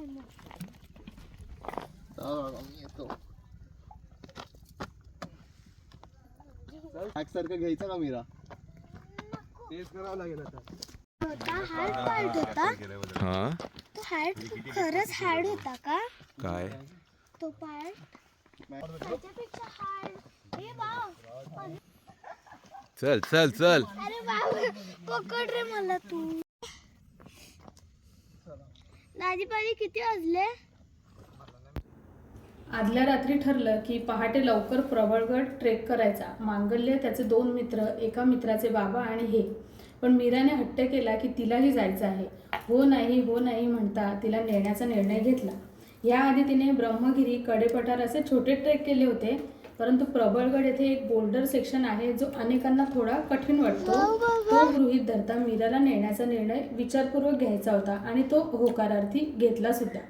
आहे मग. सारखं घ्यायचं का मीरा? तेच करावं लागेल आता. होता हार्ड पार्ट होता. हा? तो हार्ड खरंच हार्ड होता का? काय? तो पार्ट त्याच्यापेक्षा हार्ड. हे बाव चल चल चल. अरे बाबा पकड रे मला तू. किती वाजले? आदल्या रात्री ठरलं की पहाटे लवकर प्रबळगड ट्रेक करायचा. मांगल्य त्याचे दोन मित्र एका मित्राचे बाबा आणि हे. पण मीराने हट्ट केला की तिलाही जायचं आहे. हो नाही हो नाही म्हणता तिला नेण्याचा निर्णय घेतला. याआधी तिने ब्रह्मगिरी कडेपठार असे छोटे ट्रेक केले होते. परंतु प्रबळगड येथे एक बोल्डर सेक्शन आहे जो अनेकांना थोडा कठीण वाटतो. तो गृहीत धरता मीराला नेण्याचा निर्णय विचारपूर्वक घ्यायचा होता आणि तो होकारार्थी घेतला सुद्धा.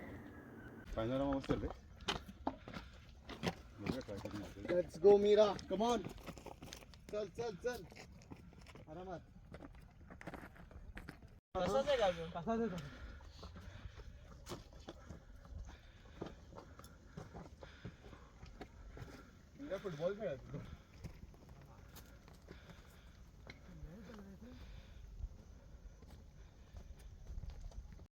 Let's go Meera. Come on चल चल चल. आरामात. तसाच आहे का अजून? तसाच आहे का? फुटबॉल खेळत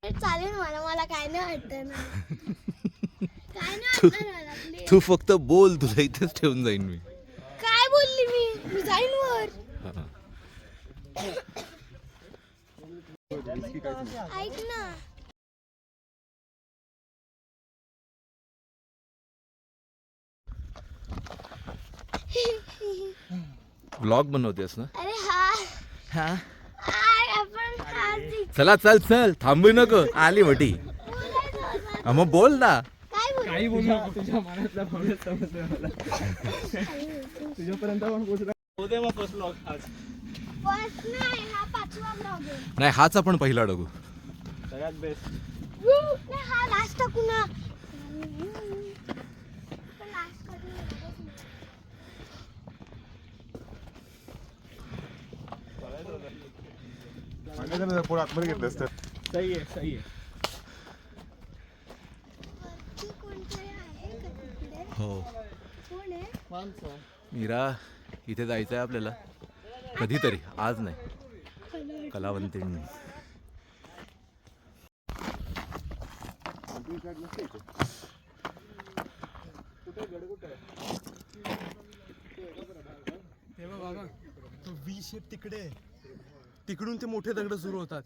चालेल मला मला काय नाही वाटत ना. काय नाही वाटणार मला please. तू फक्त बोल तुला इथेच ठेवून जाईन मी. काय बोलली मी? मी जाईन वर. ऐक ना. ब्लॉग बनवतेस ना? अरे हा. हा? चला चल चल. थांबू नको. आली. हा, मग बोल ना. काय बोल? काही बोलू नको. तुझ्या समजलं मला. तुझ्यापर्यंत पण पोहोचला. मग आज. फर्स्ट नाही हा पाचवा ब्लॉग आहे. नाही हाच आपण पहिला डगू सगळ्यात बेस्ट नाही हा लास्ट टाकू ना पण last टाकू ना. पुढे आतमध्ये घेतलं असतं. सही आहे सही आहे? हो. कोण आहे मीरा इथे जायचं आहे आपल्याला. कधीतरी आज नाही. कलावंतींनी. तिकडे आहे. तिकडून ते मोठे दगड सुरू होतात.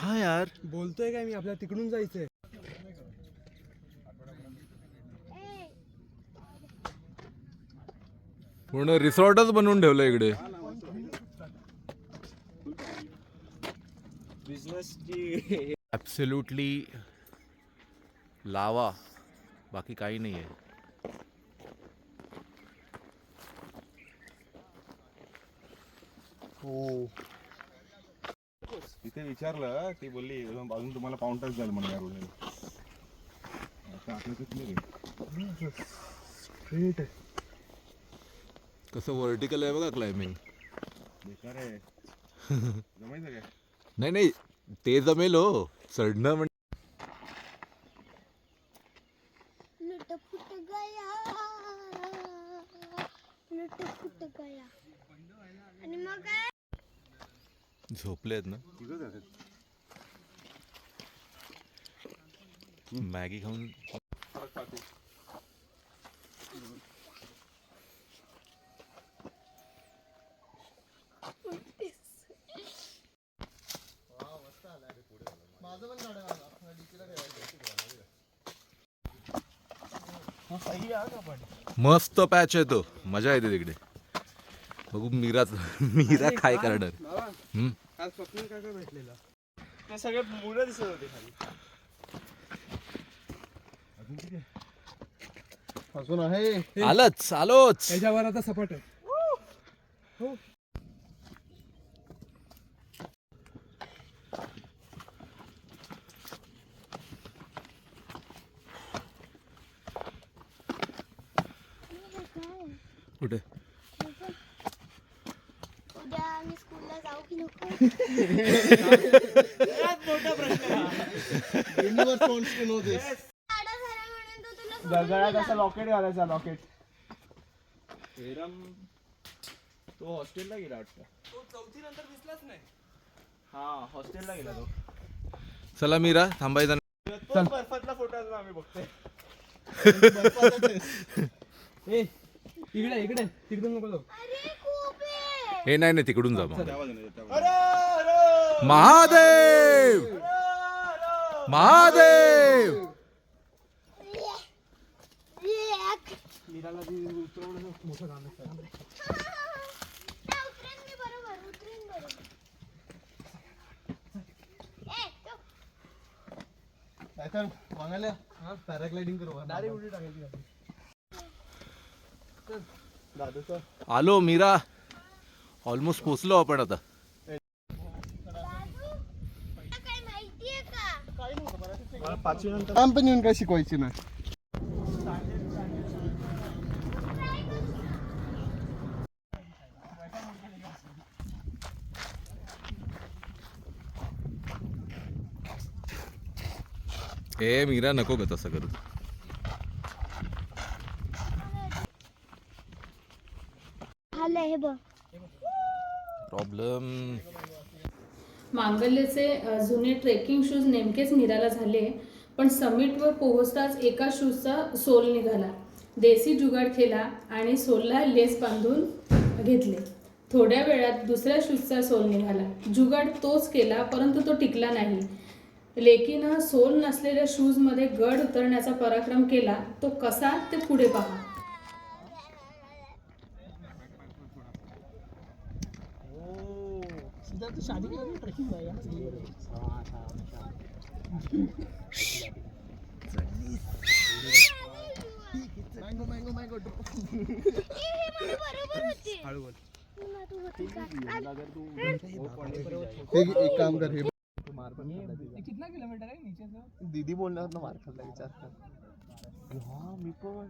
हा यार. बोलतोय काय मी? आपल्याला तिकडून जायचंय. पूर्ण रिसॉर्टच बनवून ठेवलं इकडे. ॲब्सल्युटली लावा. बाकी काही नाही आहे हो. तिथे विचारलं ती बोलली अजून तुम्हाला पाऊंड टच झालं म्हणे या रोडने आता आपलं किती रे स्ट्रेट आहे. कसं व्हर्टिकल आहे बघा क्लाइम्बिंग बेकार आहे. जमायचं काय? नाही नाही ते जमेल हो. चढणं म्हणजे लुट-फुट गया लुट-फुट गया आणि मग काय झोपले आहेत ना. मॅगी खाऊन मस्त पॅच आहे तो. मजा येते तिकडे. बघू मीराच मीरा काय करणार. आज स्वप्न काय काय भेटलेलं? ते सगळे मुलं दिसत होते खाली. अजून आहे. आलंच आलोच. त्याच्यावर आता सपाट आहे. हो. कुठे उद्या मी स्कूलला जाऊ की नको universe wants to know this आडा झाला म्हणून तो तुला सोडून गळ्यात. असं लॉकेट घालायचा लॉकेट तो हॉस्टेलला गेला वाटतं. तो चौथी नंतर दिसलाच नाही हा हॉस्टेलला गेला तो. चला मीरा थांबायचा. तो बर्फातला फोटो अजून आम्ही बघतोय. ए इकडे इकडे. तिकडून नको जाऊ. हे नाही नाही तिकडून जा मग. महादेव! महादेव! पॅराग्लायडिंग करू आलो मीरा. ऑलमोस्ट पोचलो आपण आता. काम पण येऊन काय शिकवायची नाही हे मीरा नको ग तसं करू. आलं हे बघ. प्रॉब्लेम. मांगल्याचे जुने ट्रेकिंग शूज नेमकेच निराला झाले पण समिटवर पोहोचताच एका शूजचा सोल निघाला. देसी जुगाड केला आणि सोलला लेस बांधून घेतले. थोड्या वेळात दुसऱ्या शूजचा सोल निघाला. जुगाड तोच केला परंतु तो टिकला नाही. लेकीनं सोल नसलेल्या शूजमध्ये गड उतरण्याचा पराक्रम केला. तो कसा? ते पुढे पहा. ए, हे मला बरोबर होते पुन्हा तू होती का? हे एक काम कर हे कितना किलोमीटर आहे नीचे दीदी बोलणार ना मार खाल्ला विचार कर हा मी पण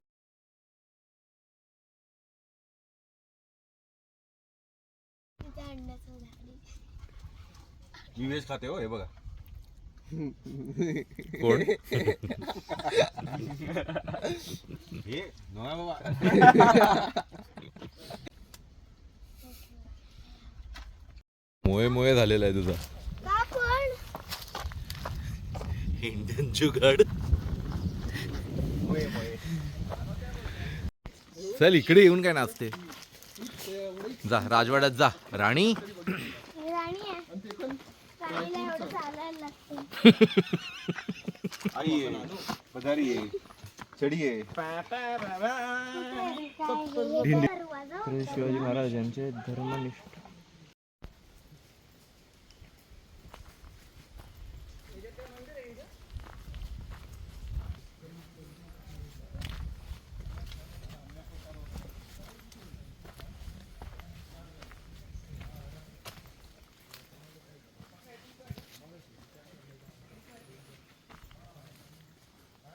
अंड्याचं. मी वेज खाते हो हे बघा. कोण? हे नवा बाबा. मोये मोये झालेला आहे तुझा. इंडियन जुगाड. चल इकडे येऊन काय नाचते? जा राजवाड्यात जा. राणी? आई आहे पधारी आहे चढी आहे हे शिवाजी महाराज यांचे धर्मनिष्ठ.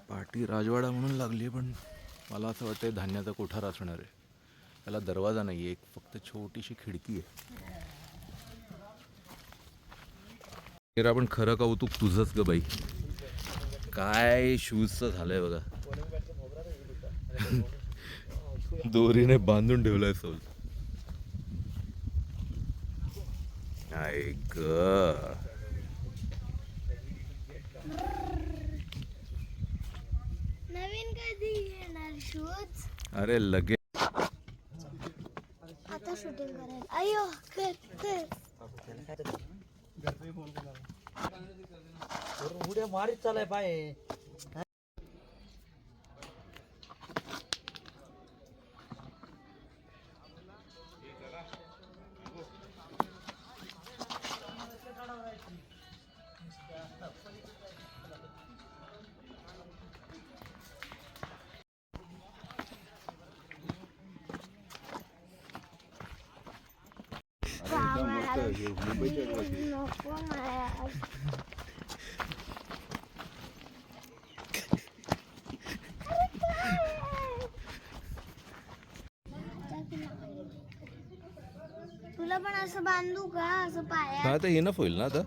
पाठी राजवाडा म्हणून लागली पण मला असं वाटतं धान्याचा कोठार असणार आहे. त्याला दरवाजा नाही आहे एक फक्त छोटीशी खिडकी आहे. आपण खरं कौतुक तुझंच ग बाई. काय शूजचं झालंय बघा. दोरीने बांधून ठेवलाय सोल ऐक शूज. अरे लगे आता शूटिंग करायला. अयो कर कर. उड्या मारीत चालाय पाय तुला पण असं बांधू का? असं पाया हा आता इनफ होईल ना आता.